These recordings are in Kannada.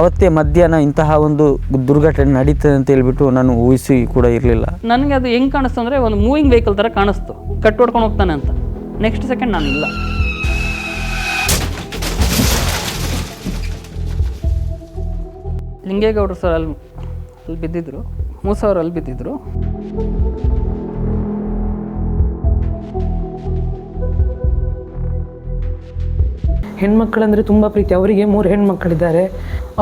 ಅವತ್ತೇ ಮಧ್ಯಾಹ್ನ ಇಂತಹ ಒಂದು ದುರ್ಘಟನೆ ನಡೀತದೆ ಅಂತ ಹೇಳ್ಬಿಟ್ಟು ನಾನು ಊಹಿಸಿ ಕೂಡ ಇರಲಿಲ್ಲ. ನನಗೆ ಅದು ಹೆಂಗೆ ಕಾಣಿಸ್ತು ಅಂದರೆ ಒಂದು ಮೂವಿಂಗ್ ವೆಹಿಕಲ್ ಥರ ಕಾಣಿಸ್ತು. ಕಟ್ ಹೊಡ್ಕೊಂಡು ಹೋಗ್ತಾನೆ ಅಂತ. ನೆಕ್ಸ್ಟ್ ಸೆಕೆಂಡ್ ನಾನು ಇಲ್ಲ ಲಿಂಗೇಗೌಡರು ಸರ್ ಅಲ್ಲಿ ಅಲ್ಲಿ ಬಿದ್ದಿದ್ರು. ಮೂಸವ್ರು ಅಲ್ಲಿ ಬಿದ್ದಿದ್ರು. ಹೆಣ್ಮಕ್ಳಂದ್ರೆ ತುಂಬ ಪ್ರೀತಿ. ಅವರಿಗೆ ಮೂರು ಹೆಣ್ಮಕ್ಳಿದ್ದಾರೆ.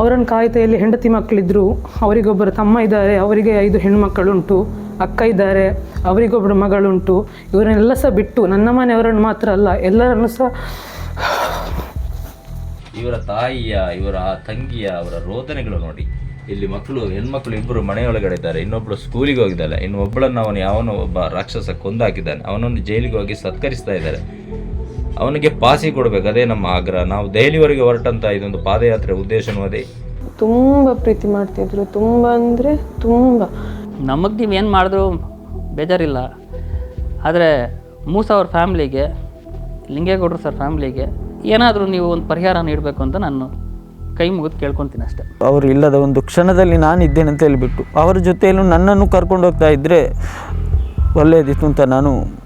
ಅವರನ್ನು ಕಾಯ್ತೆಯಲ್ಲಿ ಹೆಂಡತಿ ಮಕ್ಕಳಿದ್ರು, ಅವರಿಗೊಬ್ಬರು ತಮ್ಮ ಇದ್ದಾರೆ, ಅವರಿಗೆ ಐದು ಹೆಣ್ಮಕ್ಕಳುಂಟು ಅಕ್ಕ ಇದ್ದಾರೆ, ಅವರಿಗೊಬ್ಬರು ಮಗಳುಂಟು. ಇವರನ್ನೆಲ್ಲ ಸಹ ಬಿಟ್ಟು ನನ್ನ ಮನೆಯವರನ್ನು ಮಾತ್ರ ಅಲ್ಲ, ಎಲ್ಲರನ್ನು ಸಹ ಇವರ ತಾಯಿಯ, ಇವರ ತಂಗಿಯ, ಅವರ ರೋದನೆಗಳು ನೋಡಿ. ಇಲ್ಲಿ ಮಕ್ಕಳು, ಹೆಣ್ಮಕ್ಳು ಇಬ್ಬರು ಮನೆಯೊಳಗಡೆ ಇದ್ದಾರೆ ಇನ್ನೊಬ್ಬಳು ಸ್ಕೂಲಿಗೆ ಹೋಗಿದ್ದಾಳೆ. ಇನ್ನು ಒಬ್ಬಳನ್ನು ಅವನು ಯಾವನೋ ಒಬ್ಬ ರಾಕ್ಷಸ ಕೊಂದಾಕಿದ್ದಾನೆ. ಅವನನ್ನು ಜೈಲಿಗೆ ಹೋಗಿ ಸತ್ಕರಿಸ್ತಾ ಇದ್ದಾರೆ. ಅವನಿಗೆ ಪಾಸಿ ಕೊಡಬೇಕು. ಅದೇ ನಮ್ಮ ಆಗ್ರಹ. ನಾವು ದೆಹಲಿವರೆಗೆ ಹೊರಟಂತ ಇದೊಂದು ಪಾದಯಾತ್ರೆ ಉದ್ದೇಶನೂ ಅದೇ. ತುಂಬ ಪ್ರೀತಿ ಮಾಡ್ತಿದ್ರು. ತುಂಬ ಅಂದರೆ ತುಂಬ. ನಮಗೆ ಏನು ಮಾಡಿದ್ರು ಬೇಜಾರಿಲ್ಲ. ಆದರೆ ಮೂಸ ಅವ್ರ ಫ್ಯಾಮ್ಲಿಗೆ ಲಿಂಗೇಗೌಡರು ಸರ್ ಫ್ಯಾಮ್ಲಿಗೆ ಏನಾದರೂ ನೀವು ಒಂದು ಪರಿಹಾರ ನೀಡಬೇಕು ಅಂತ ನಾನು ಕೈ ಮುಗಿದು ಕೇಳ್ಕೊತೀನಿ ಅಷ್ಟೇ. ಅವರು ಇಲ್ಲದ ಒಂದು ಕ್ಷಣದಲ್ಲಿ ನಾನು ಇದ್ದೇನೆ ಅಂತ ಹೇಳಿಬಿಟ್ಟು ಅವರ ಜೊತೆಯಲ್ಲೂ ನನ್ನನ್ನು ಕರ್ಕೊಂಡು ಹೋಗ್ತಾ ಇದ್ದರೆ ಒಳ್ಳೆಯದಿತ್ತು ಅಂತ ನಾನು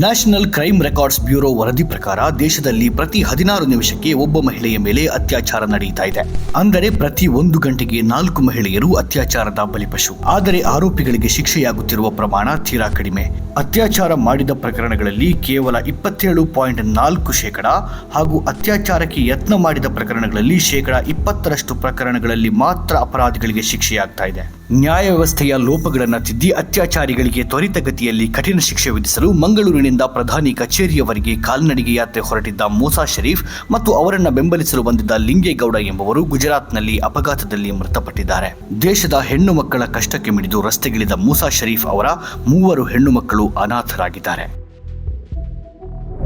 ನ್ಯಾಷನಲ್ ಕ್ರೈಮ್ ರೆಕಾರ್ಡ್ಸ್ ಬ್ಯೂರೋ ವರದಿ ಪ್ರಕಾರ ದೇಶದಲ್ಲಿ ಪ್ರತಿ ಹದಿನಾರು ನಿಮಿಷಕ್ಕೆ ಒಬ್ಬ ಮಹಿಳೆಯ ಮೇಲೆ ಅತ್ಯಾಚಾರ ನಡೆಯುತ್ತಾ ಇದೆ. ಅಂದರೆ ಪ್ರತಿ ಒಂದು ಗಂಟೆಗೆ ನಾಲ್ಕು ಮಹಿಳೆಯರು ಅತ್ಯಾಚಾರದ ಬಲಿಪಶು ಆದರೆ ಆರೋಪಿಗಳಿಗೆ ಶಿಕ್ಷೆಯಾಗುತ್ತಿರುವ ಪ್ರಮಾಣ ತೀರಾ ಕಡಿಮೆ. ಅತ್ಯಾಚಾರ ಮಾಡಿದ ಪ್ರಕರಣಗಳಲ್ಲಿ ಕೇವಲ ಇಪ್ಪತ್ತೇಳು ಪಾಯಿಂಟ್ ನಾಲ್ಕು ಶೇಕಡ ಹಾಗೂ ಅತ್ಯಾಚಾರಕ್ಕೆ ಯತ್ನ ಮಾಡಿದ ಪ್ರಕರಣಗಳಲ್ಲಿ ಶೇಕಡ ಇಪ್ಪತ್ತರಷ್ಟು ಪ್ರಕರಣಗಳಲ್ಲಿ ಮಾತ್ರ ಅಪರಾಧಿಗಳಿಗೆ ಶಿಕ್ಷೆಯಾಗ್ತಾ ಇದೆ. ನ್ಯಾಯ ವ್ಯವಸ್ಥೆಯ ಲೋಪಗಳನ್ನು ತಿದ್ದಿ ಅತ್ಯಾಚಾರಿಗಳಿಗೆ ತ್ವರಿತಗತಿಯಲ್ಲಿ ಕಠಿಣ ಶಿಕ್ಷೆ ವಿಧಿಸಲು ಮಂಗಳೂರಿನಿಂದ ಪ್ರಧಾನಿ ಕಚೇರಿಯವರೆಗೆ ಕಾಲ್ನಡಿಗೆ ಯಾತ್ರೆ ಹೊರಟಿದ್ದ ಮೂಸಾ ಶರೀಫ್ ಮತ್ತು ಅವರನ್ನು ಬೆಂಬಲಿಸಲು ಬಂದಿದ್ದ ಲಿಂಗೇಗೌಡ ಎಂಬುವರು ಗುಜರಾತ್ನಲ್ಲಿ ಅಪಘಾತದಲ್ಲಿ ಮೃತಪಟ್ಟಿದ್ದಾರೆ. ದೇಶದ ಹೆಣ್ಣು ಮಕ್ಕಳ ಕಷ್ಟಕ್ಕೆ ಮಿಡಿದು ರಸ್ತೆಗಿಳಿದ ಮೂಸಾ ಶರೀಫ್ ಅವರ ಮೂವರು ಹೆಣ್ಣು ಮಕ್ಕಳು ಅನಾಥರಾಗಿದ್ದಾರೆ.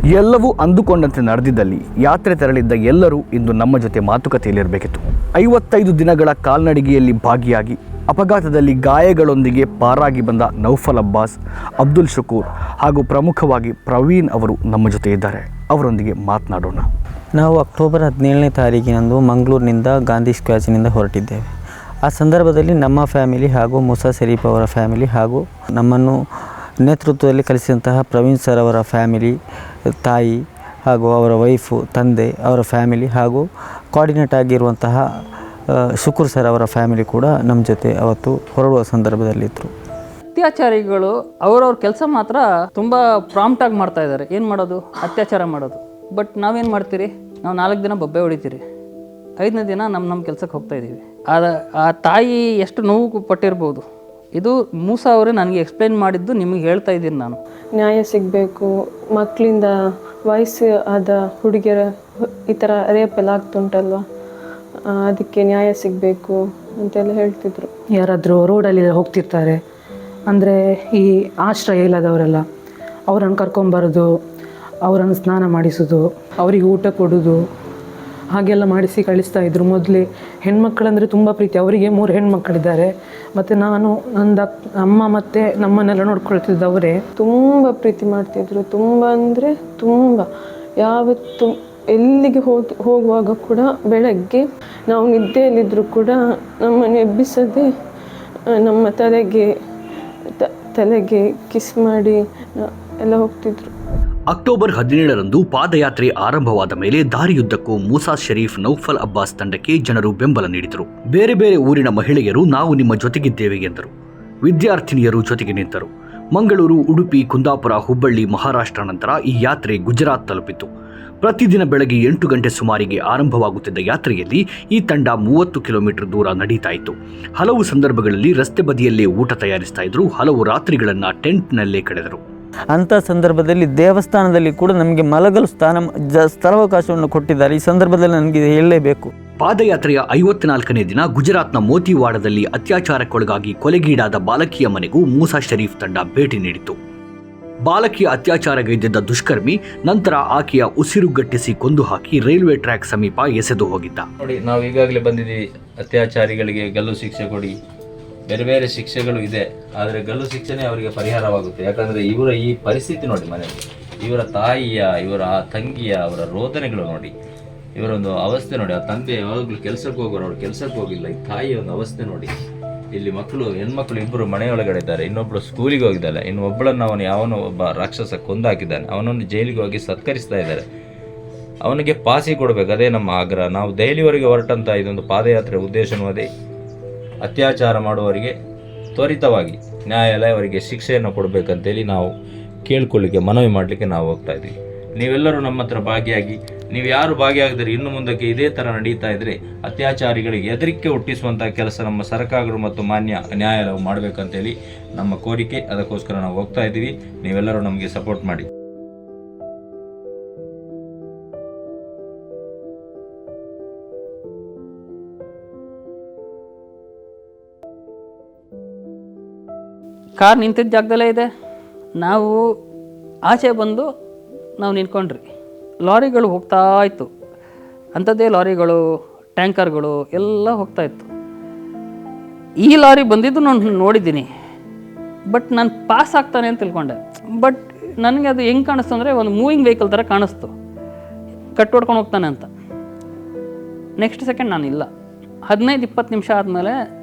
ಎಲ್ಲವೂ ಅಂದುಕೊಂಡಂತೆ ನಡೆದಿದ್ದಲ್ಲಿ ಯಾತ್ರೆ ತೆರಳಿದ್ದ ಎಲ್ಲರೂ ಇಂದು ನಮ್ಮ ಜೊತೆ ಮಾತುಕತೆಯಲ್ಲಿರಬೇಕಿತ್ತು. ಐವತ್ತೈದು ದಿನಗಳ ಕಾಲ್ನಡಿಗೆಯಲ್ಲಿ ಭಾಗಿಯಾಗಿ ಅಪಘಾತದಲ್ಲಿ ಗಾಯಗಳೊಂದಿಗೆ ಪಾರಾಗಿ ಬಂದ ನೌಫಲ್ ಅಬ್ಬಾಸ್ ಅಬ್ದುಲ್ ಶಕೂರ್ ಹಾಗೂ ಪ್ರಮುಖವಾಗಿ ಪ್ರವೀಣ್ ಅವರು ನಮ್ಮ ಜೊತೆ ಇದ್ದಾರೆ. ಅವರೊಂದಿಗೆ ಮಾತನಾಡೋಣ. ನಾವು ಅಕ್ಟೋಬರ್ ಹದಿನೇಳನೇ ತಾರೀಕಿನಂದು ಮಂಗಳೂರಿನಿಂದ ಗಾಂಧಿ ಸ್ಕ್ವಾಚಿನಿಂದ ಹೊರಟಿದ್ದೇವೆ. ಆ ಸಂದರ್ಭದಲ್ಲಿ ನಮ್ಮ ಫ್ಯಾಮಿಲಿ ಹಾಗೂ ಮುಸಾ ಶರೀಫ್ ಅವರ ಫ್ಯಾಮಿಲಿ ಹಾಗೂ ನಮ್ಮನ್ನು ನೇತೃತ್ವದಲ್ಲಿ ಕಲಿಸಿದಂತಹ ಪ್ರವೀಣ್ ಸರ್ ಅವರ ಫ್ಯಾಮಿಲಿ, ತಾಯಿ ಹಾಗೂ ಅವರ ವೈಫು, ತಂದೆ, ಅವರ ಫ್ಯಾಮಿಲಿ ಹಾಗೂ ಕೋಆರ್ಡಿನೇಟ್ ಆಗಿರುವಂತಹ ಶುಕ್ರ ಸರ್ ಅವರ ಫ್ಯಾಮಿಲಿ ಕೂಡ ನಮ್ಮ ಜೊತೆ ಅವತ್ತು ಹೊರಡುವ ಸಂದರ್ಭದಲ್ಲಿದ್ದರು ಅತ್ಯಾಚಾರಿಗಳು ಅವರವ್ರ ಕೆಲಸ ಮಾತ್ರ ತುಂಬ ಪ್ರಾಂಪ್ಟಾಗಿ ಮಾಡ್ತಾ ಇದ್ದಾರೆ. ಏನು ಮಾಡೋದು? ಅತ್ಯಾಚಾರ ಮಾಡೋದು. ಬಟ್ ನಾವೇನು ಮಾಡ್ತೀರಿ? ನಾವು ನಾಲ್ಕು ದಿನ ಬೊಬ್ಬೆ ಹೊಡಿತೀರಿ. ಐದನೇ ದಿನ ನಮ್ಮ ನಮ್ಮ ಕೆಲಸಕ್ಕೆ ಹೋಗ್ತಾ ಇದ್ದೀವಿ ಆ ತಾಯಿ ಎಷ್ಟು ನೋವು ಪಟ್ಟಿರ್ಬೋದು. ಇದು ಮೂಸ ಅವರೇ ನನಗೆ ಎಕ್ಸ್ಪ್ಲೈನ್ ಮಾಡಿದ್ದು ನಿಮಗೆ ಹೇಳ್ತಾ ಇದ್ದೀನಿ ನಾನು. ನ್ಯಾಯ ಸಿಗಬೇಕು ಮಕ್ಕಳಿಂದ ವಯಸ್ಸು ಆದ ಹುಡುಗಿಯರ ಈ ಥರ ರೇಪ್ ಎಲ್ಲ ಆಗ್ತುಂಟಲ್ವ ಅದಕ್ಕೆ ನ್ಯಾಯ ಸಿಗಬೇಕು ಅಂತೆಲ್ಲ ಹೇಳ್ತಿದ್ರು. ಯಾರಾದರೂ ರೋಡಲ್ಲಿ ಹೋಗ್ತಿರ್ತಾರೆ ಅಂದರೆ ಈ ಆಶ್ರಯ ಇಲ್ಲದವರೆಲ್ಲ ಅವರನ್ನು ಕರ್ಕೊಂಬರೋದು ಅವರನ್ನು ಸ್ನಾನ ಮಾಡಿಸೋದು ಅವರಿಗೆ ಊಟ ಕೊಡೋದು ಹಾಗೆಲ್ಲ ಮಾಡಿಸಿ ಕಳಿಸ್ತಾ ಇದ್ರು. ಮೊದಲೇ ಹೆಣ್ಮಕ್ಕಳಂದರೆ ತುಂಬ ಪ್ರೀತಿ. ಅವರಿಗೆ ಮೂರು ಹೆಣ್ಮಕ್ಳಿದ್ದಾರೆ. ಮತ್ತು ನಾನು ನಂದು ಅಮ್ಮ ಮತ್ತು ನಮ್ಮನ್ನೆಲ್ಲ ನೋಡ್ಕೊಳ್ತಿದ್ದವರೇ. ತುಂಬ ಪ್ರೀತಿ ಮಾಡ್ತಿದ್ರು. ತುಂಬ ಅಂದರೆ ತುಂಬ. ಯಾವತ್ತು ಎಲ್ಲಿಗೆ ಹೋಗಿ ಹೋಗುವಾಗ ಕೂಡ ಬೆಳಗ್ಗೆ ನಾವು ನಿದ್ದೆಯಲ್ಲಿದ್ದರೂ ಕೂಡ ನಮ್ಮನ್ನು ಎಬ್ಬಿಸದೆ ನಮ್ಮ ತಲೆಗೆ ತಲೆಗೆ ಕಿಸ್ ಮಾಡಿ ಎಲ್ಲ ಹೋಗ್ತಿದ್ರು. ಅಕ್ಟೋಬರ್ ಹದಿನೇಳರಂದು ಪಾದಯಾತ್ರೆ ಆರಂಭವಾದ ಮೇಲೆ ದಾರಿಯುದ್ದಕ್ಕೂ ಮೂಸಾ ಶರೀಫ್ ನೌಫಲ್ ಅಬ್ಬಾಸ್ ತಂಡಕ್ಕೆ ಜನರು ಬೆಂಬಲ ನೀಡಿದರು. ಬೇರೆ ಬೇರೆ ಊರಿನ ಮಹಿಳೆಯರು ನಾವು ನಿಮ್ಮ ಜೊತೆಗಿದ್ದೇವೆ ಎಂದರು. ವಿದ್ಯಾರ್ಥಿನಿಯರು ಜೊತೆಗೆ ನಿಂತರು. ಮಂಗಳೂರು, ಉಡುಪಿ, ಕುಂದಾಪುರ, ಹುಬ್ಬಳ್ಳಿ, ಮಹಾರಾಷ್ಟ್ರ ನಂತರ ಈ ಯಾತ್ರೆ ಗುಜರಾತ್ ತಲುಪಿತು. ಪ್ರತಿದಿನ ಬೆಳಗ್ಗೆ ಎಂಟು ಗಂಟೆ ಸುಮಾರಿಗೆ ಆರಂಭವಾಗುತ್ತಿದ್ದ ಯಾತ್ರೆಯಲ್ಲಿ ಈ ತಂಡ ಮೂವತ್ತು ಕಿಲೋಮೀಟರ್ ದೂರ ನಡೀತಾ ಇತ್ತು. ಹಲವು ಸಂದರ್ಭಗಳಲ್ಲಿ ರಸ್ತೆ ಬದಿಯಲ್ಲೇ ಊಟ ತಯಾರಿಸ್ತಾ ಇದ್ರು ಹಲವು ರಾತ್ರಿಗಳನ್ನು ಟೆಂಟ್ನಲ್ಲೇ ಕಳೆದರು. ಅಂಥ ಸಂದರ್ಭದಲ್ಲಿ ದೇವಸ್ಥಾನದಲ್ಲಿ ಕೂಡ ನಮಗೆ ಮಲಗಲು ಸ್ಥಾನ ಜ ಸ್ಥಳಾವಕಾಶವನ್ನು ಕೊಟ್ಟಿದ್ದಾರೆ. ಈ ಸಂದರ್ಭದಲ್ಲಿ ನನಗೆ ಹೇಳಲೇಬೇಕು. ಪಾದಯಾತ್ರೆಯ ಐವತ್ನಾಲ್ಕನೇ ದಿನ ಗುಜರಾತ್ನ ಮೋತಿವಾಡದಲ್ಲಿ ಅತ್ಯಾಚಾರಕ್ಕೊಳಗಾಗಿ ಕೊಲೆಗೀಡಾದ ಬಾಲಕಿಯ ಮನೆಗೂ ಮೂಸಾ ಶರೀಫ್ ತಂಡ ಭೇಟಿ ನೀಡಿತು ಬಾಲಕಿಯ ಅತ್ಯಾಚಾರಗೈದಿದ್ದ ದುಷ್ಕರ್ಮಿ ನಂತರ ಆಕೆಯ ಉಸಿರುಗಟ್ಟಿಸಿ ಕೊಂದು ಹಾಕಿ ರೈಲ್ವೆ ಟ್ರ್ಯಾಕ್ ಸಮೀಪ ಎಸೆದು ಹೋಗಿದ್ದ. ನೋಡಿ ನಾವು ಈಗಾಗಲೇ ಬಂದಿದ್ದೀವಿ. ಅತ್ಯಾಚಾರಿಗಳಿಗೆ ಗಲ್ಲು ಶಿಕ್ಷೆ ಕೊಡಿ. ಬೇರೆ ಬೇರೆ ಶಿಕ್ಷೆಗಳು ಇದೆ, ಆದರೆ ಗಲ್ಲು ಶಿಕ್ಷೆನೇ ಅವರಿಗೆ ಪರಿಹಾರವಾಗುತ್ತೆ. ಯಾಕಂದರೆ ಇವರ ಈ ಪರಿಸ್ಥಿತಿ ನೋಡಿ ಮನೆಯಲ್ಲಿ. ಇವರ ತಾಯಿಯ, ಇವರ ಆ ತಂಗಿಯ, ಅವರ ರೋದನೆಗಳು ನೋಡಿ. ಇವರೊಂದು ಅವಸ್ಥೆ ನೋಡಿ. ಆ ತಂದೆ ಯಾವಾಗಲೂ ಕೆಲಸಕ್ಕೆ ಹೋಗೋರು, ಅವ್ರು ಕೆಲಸಕ್ಕೆ ಹೋಗಿಲ್ಲ. ಈ ತಾಯಿಯ ಒಂದು ಅವಸ್ಥೆ ನೋಡಿ. ಇಲ್ಲಿ ಮಕ್ಕಳು, ಹೆಣ್ಮಕ್ಳು ಇಬ್ಬರು ಮನೆಯೊಳಗಡೆ ಇದ್ದಾರೆ. ಇನ್ನೊಬ್ಬರು ಸ್ಕೂಲಿಗೆ ಹೋಗಿದ್ದಾಳೆ. ಇನ್ನು ಒಬ್ಬಳನ್ನು ಅವನು ಯಾವನೋ ಒಬ್ಬ ರಾಕ್ಷಸ ಕೊಂದಾಕಿದ್ದಾನೆ. ಅವನನ್ನು ಜೈಲಿಗೆ ಹೋಗಿ ಸತ್ಕರಿಸ್ತಾ ಇದ್ದಾರೆ. ಅವನಿಗೆ ಪಾಸಿ ಕೊಡಬೇಕು. ಅದೇ ನಮ್ಮ ಆಗ್ರಹ. ನಾವು ದೆಹಲಿವರೆಗೆ ಹೊರಟಂತ ಇದೊಂದು ಪಾದಯಾತ್ರೆ ಉದ್ದೇಶನೂ ಅದೇ. ಅತ್ಯಾಚಾರ ಮಾಡುವವರಿಗೆ ತ್ವರಿತವಾಗಿ ನ್ಯಾಯಾಲಯ ಅವರಿಗೆ ಶಿಕ್ಷೆಯನ್ನು ಕೊಡಬೇಕಂತೇಳಿ ನಾವು ಕೇಳ್ಕೊಳ್ಳಿಕ್ಕೆ ಮನವಿ ಮಾಡಲಿಕ್ಕೆ ನಾವು ಹೋಗ್ತಾ ಇದ್ದೀವಿ. ನೀವೆಲ್ಲರೂ ನಮ್ಮ ಹತ್ರ ಭಾಗಿಯಾಗಿ, ನೀವು ಯಾರು ಭಾಗಿಯಾಗಿದ್ದರೆ ಇನ್ನು ಮುಂದಕ್ಕೆ ಇದೇ ಥರ ನಡೀತಾ ಇದ್ದರೆ ಅತ್ಯಾಚಾರಿಗಳಿಗೆ ಹೆದರಿಕೆ ಹುಟ್ಟಿಸುವಂಥ ಕೆಲಸ ನಮ್ಮ ಸರ್ಕಾರಗಳು ಮತ್ತು ಮಾನ್ಯ ನ್ಯಾಯಾಲಯವು ಮಾಡಬೇಕಂತೇಳಿ ನಮ್ಮ ಕೋರಿಕೆ. ಅದಕ್ಕೋಸ್ಕರ ನಾವು ಹೋಗ್ತಾ ಇದ್ದೀವಿ. ನೀವೆಲ್ಲರೂ ನಮಗೆ ಸಪೋರ್ಟ್ ಮಾಡಿ. ಕಾರ್ ನಿಂತಿದ್ದ ಜಾಗದಲ್ಲೇ ಇದೆ. ನಾವು ಆಚೆ ಬಂದು ನಾವು ನಿಂತ್ಕೊಂಡ್ರಿ. ಲಾರಿಗಳು ಹೋಗ್ತಾ ಇತ್ತು. ಅಂಥದ್ದೇ ಲಾರಿಗಳು, ಟ್ಯಾಂಕರ್ಗಳು ಎಲ್ಲ ಹೋಗ್ತಾ ಇತ್ತು. ಈ ಲಾರಿ ಬಂದಿದ್ದು ನಾನು ನೋಡಿದ್ದೀನಿ. ಬಟ್ ನಾನು ಪಾಸ್ ಆಗ್ತಾನೆ ಅಂತ ತಿಳ್ಕೊಂಡೆ. ಬಟ್ ನನಗೆ ಅದು ಹೆಂಗೆ ಕಾಣಿಸ್ತು ಅಂದರೆ ಒಂದು ಮೂವಿಂಗ್ ವೆಹಿಕಲ್ ಥರ ಕಾಣಿಸ್ತು. ಕಟ್ ಹೊಡ್ಕೊಂಡು ಹೋಗ್ತಾನೆ ಅಂತ. ನೆಕ್ಸ್ಟ್ ಸೆಕೆಂಡ್ ನಾನು ಇಲ್ಲ ಹದಿನೈದು ಇಪ್ಪತ್ತು ನಿಮಿಷ ಆದಮೇಲೆ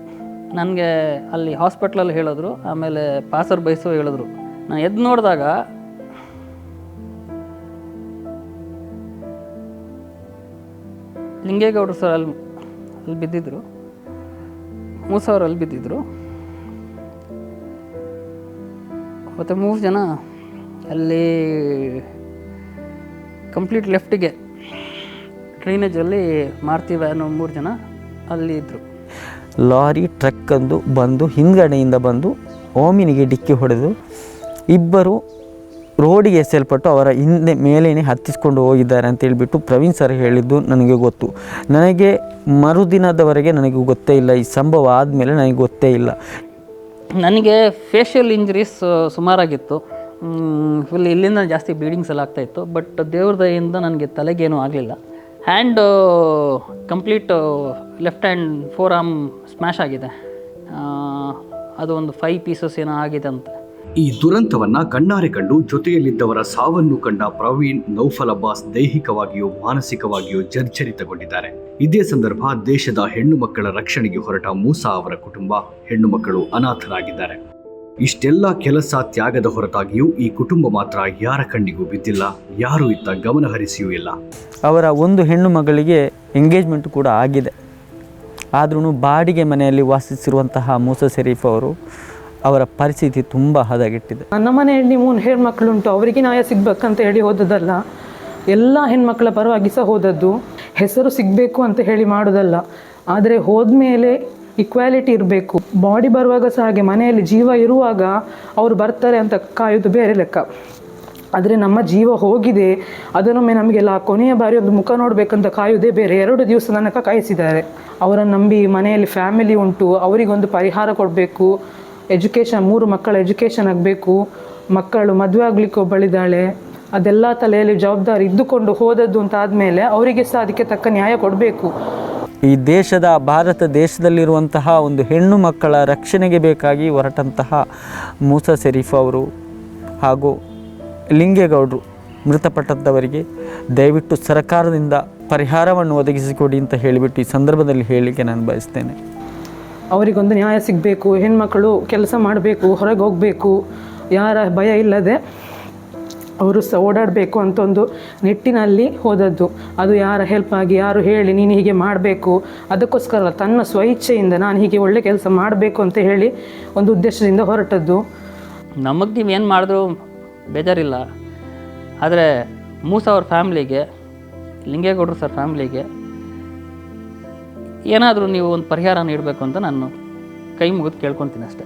ನನಗೆ ಅಲ್ಲಿ ಹಾಸ್ಪಿಟ್ಲಲ್ಲಿ ಹೇಳಿದ್ರು, ಆಮೇಲೆ ಪಾಸರ್ ಬಯಸು ಹೇಳಿದ್ರು. ನಾನು ಎದ್ದು ನೋಡಿದಾಗ, ಲಿಂಗೇಗೌಡರು ಸರ್ ಅಲ್ಲಿ ಅಲ್ಲಿ ಬಿದ್ದಿದ್ರು. ಮೂಸವರು ಅಲ್ಲಿ ಬಿದ್ದಿದ್ರು. ಮತ್ತು ಮೂರು ಜನ ಅಲ್ಲಿ ಕಂಪ್ಲೀಟ್ ಲೆಫ್ಟಿಗೆ ಡ್ರೈನೇಜಲ್ಲಿ ಮಾರುತಿ ವ್ಯಾನು ಮೂರು ಜನ ಅಲ್ಲಿ ಇದ್ದರು ಲಾರಿ ಟ್ರಕ್ ಅಂದು ಬಂದು ಹಿಂದ್ಗಡೆಯಿಂದ ಬಂದು ಓಮಿನಿಗೆ ಡಿಕ್ಕಿ ಹೊಡೆದು ಇಬ್ಬರು ರೋಡಿಗೆ ಎಸೆಯಲ್ಪಟ್ಟು ಅವರ ಹಿಂದೆ ಮೇಲೇನೆ ಹತ್ತಿಸ್ಕೊಂಡು ಹೋಗಿದ್ದಾರೆ ಅಂತ ಹೇಳಿಬಿಟ್ಟು ಪ್ರವೀಣ್ ಸರ್ ಹೇಳಿದ್ದು ನನಗೆ ಗೊತ್ತು. ನನಗೆ ಮರುದಿನದವರೆಗೆ ನನಗೆ ಗೊತ್ತೇ ಇಲ್ಲ, ಈ ಸಂಭವ ಆದಮೇಲೆ ನನಗೆ ಗೊತ್ತೇ ಇಲ್ಲ. ನನಗೆ ಫೇಶಿಯಲ್ ಇಂಜರೀಸ್ ಸುಮಾರಾಗಿತ್ತು. ಫುಲ್ ಇಲ್ಲಿಂದ ಜಾಸ್ತಿ ಬ್ಲೀಡಿಂಗ್ಸ್ ಎಲ್ಲ ಆಗ್ತಾಯಿತ್ತು ಬಟ್ ದೇವ್ರ ದಯೆಯಿಂದ ನನಗೆ ತಲೆಗೇನೂ ಆಗಲಿಲ್ಲ. Hand complete left hand forearm smash ಆಗಿದೆ. ಅದು ಒಂದು ಫೈವ್ ಪೀಸಸ್ ಏನೋ ಆಗಿದೆ ಅಂತ. ಈ ದುರಂತವನ್ನ ಕಣ್ಣಾರೆ ಕಂಡು ಜೊತೆಯಲ್ಲಿದ್ದವರ ಸಾವನ್ನು ಕಂಡ ಪ್ರವೀಣ್ ನೌಫಲ್ ಅಬ್ಬಾಸ್ ದೈಹಿಕವಾಗಿಯೂ ಮಾನಸಿಕವಾಗಿಯೂ ಜರ್ಜರಿತಗೊಂಡಿದ್ದಾರೆ. ಇದೇ ಸಂದರ್ಭ ದೇಶದ ಹೆಣ್ಣು ಮಕ್ಕಳ ರಕ್ಷಣೆಗೆ ಹೊರಟ ಮೂಸಾ ಅವರ ಕುಟುಂಬ ಹೆಣ್ಣು ಮಕ್ಕಳು ಅನಾಥರಾಗಿದ್ದಾರೆ. ಇಷ್ಟೆಲ್ಲ ಕೆಲಸ ತ್ಯಾಗದ ಹೊರತಾಗಿಯೂ ಈ ಕುಟುಂಬ ಮಾತ್ರ ಯಾರ ಕಣ್ಣಿಗೂ ಬಿದ್ದಿಲ್ಲ ಯಾರೂ ಇತ್ತ ಗಮನ ಹರಿಸಿಯೂ ಇಲ್ಲ. ಅವರ ಒಂದು ಹೆಣ್ಣು ಮಗಳಿಗೆ ಎಂಗೇಜ್ಮೆಂಟ್ ಕೂಡ ಆಗಿದೆ. ಆದ್ರೂ ಬಾಡಿಗೆ ಮನೆಯಲ್ಲಿ ವಾಸಿಸಿರುವಂತಹ ಮೂಸ ಶರೀಫ್ ಅವರು ಅವರ ಪರಿಸ್ಥಿತಿ ತುಂಬ ಹದಗೆಟ್ಟಿದೆ. ನನ್ನ ಮನೆಯಲ್ಲಿ ಮೂರು ಹೆಣ್ಮಕ್ಳುಂಟು ಅವರಿಗೆ ನ್ಯಾಯ ಸಿಗ್ಬೇಕಂತ ಹೇಳಿ ಹೋದದಲ್ಲ ಎಲ್ಲ ಹೆಣ್ಮಕ್ಳ ಪರವಾಗಿ ಸಹ ಹೋದದ್ದು. ಹೆಸರು ಸಿಗಬೇಕು ಅಂತ ಹೇಳಿ ಮಾಡೋದಲ್ಲ. ಆದರೆ ಹೋದ್ಮೇಲೆ ಇಕ್ವಾಲಿಟಿ ಇರಬೇಕು. ಬಾಡಿ ಬರುವಾಗ ಸಹ ಹಾಗೆ ಮನೆಯಲ್ಲಿ ಜೀವ ಇರುವಾಗ ಅವರು ಬರ್ತಾರೆ ಅಂತ ಕಾಯೋದು ಬೇರೆ ಲೆಕ್ಕ. ಆದರೆ ನಮ್ಮ ಜೀವ ಹೋಗಿದೆ, ಅದನ್ನೊಮ್ಮೆ ನಮಗೆಲ್ಲ ಕೊನೆಯ ಬಾರಿ ಒಂದು ಮುಖ ನೋಡಬೇಕಂತ ಕಾಯೋದೇ ಬೇರೆ. ಎರಡು ದಿವಸ ತನಕ ಕಾಯಿಸಿದ್ದಾರೆ. ಅವರನ್ನು ನಂಬಿ ಮನೆಯಲ್ಲಿ ಫ್ಯಾಮಿಲಿ ಉಂಟು, ಅವರಿಗೊಂದು ಪರಿಹಾರ ಕೊಡಬೇಕು. ಎಜುಕೇಷನ್ ಮೂರು ಮಕ್ಕಳ ಎಜುಕೇಷನ್ ಆಗಬೇಕು. ಮಕ್ಕಳು ಮದುವೆ ಆಗಲಿಕ್ಕೆ ಒಬ್ಬಳಿದ್ದಾಳೆ. ಅದೆಲ್ಲ ತಲೆಯಲ್ಲಿ ಜವಾಬ್ದಾರಿ ಇದ್ದುಕೊಂಡು ಹೋದದ್ದು ಅಂತ ಆದಮೇಲೆ ಅವರಿಗೆ ಸಹ ಅದಕ್ಕೆ ತಕ್ಕ ನ್ಯಾಯ ಕೊಡಬೇಕು. ಈ ದೇಶದ, ಭಾರತ ದೇಶದಲ್ಲಿರುವಂತಹ ಒಂದು ಹೆಣ್ಣು ಮಕ್ಕಳ ರಕ್ಷಣೆಗೆ ಬೇಕಾಗಿ ಹೊರಟಂತಹ ಮೂಸ ಶರೀಫ್ ಅವರು ಹಾಗೂ ಲಿಂಗೇಗೌಡರು ಮೃತಪಟ್ಟಂಥವರಿಗೆ ದಯವಿಟ್ಟು ಸರ್ಕಾರದಿಂದ ಪರಿಹಾರವನ್ನು ಒದಗಿಸಿಕೊಡಿ ಅಂತ ಹೇಳಿಬಿಟ್ಟು ಈ ಸಂದರ್ಭದಲ್ಲಿ ಹೇಳಲಿಕ್ಕೆ ನಾನು ಬಯಸ್ತೇನೆ. ಅವರಿಗೊಂದು ನ್ಯಾಯ ಸಿಗಬೇಕು ಹೆಣ್ಮಕ್ಕಳು ಕೆಲಸ ಮಾಡಬೇಕು, ಹೊರಗೆ ಹೋಗಬೇಕು, ಯಾರ ಭಯ ಇಲ್ಲದೆ ಅವರು ಸಹ ಓಡಾಡಬೇಕು ಅಂತ ಒಂದು ನಿಟ್ಟಿನಲ್ಲಿ ಹೋದದ್ದು. ಅದು ಯಾರ ಹೆಲ್ಪ್ ಆಗಿ ಯಾರು ಹೇಳಿ ನೀನು ಹೀಗೆ ಮಾಡಬೇಕು, ಅದಕ್ಕೋಸ್ಕರ ತನ್ನ ಸ್ವಇಚ್ಛೆಯಿಂದ ನಾನು ಹೀಗೆ ಒಳ್ಳೆ ಕೆಲಸ ಮಾಡಬೇಕು ಅಂತ ಹೇಳಿ ಒಂದು ಉದ್ದೇಶದಿಂದ ಹೊರಟದ್ದು. ನಮಗೆ ನೀವು ಏನು ಮಾಡಿದ್ರು ಬೇಜಾರಿಲ್ಲ. ಆದರೆ ಮೂಸ ಅವ್ರ ಫ್ಯಾಮ್ಲಿಗೆ, ಲಿಂಗೇಗೌಡರು ಸರ್ ಫ್ಯಾಮ್ಲಿಗೆ ಏನಾದರೂ ನೀವು ಒಂದು ಪರಿಹಾರ ನೀಡಬೇಕು ಅಂತ ನಾನು ಕೈ ಮುಗಿದು ಕೇಳ್ಕೊತೀನಿ ಅಷ್ಟೇ.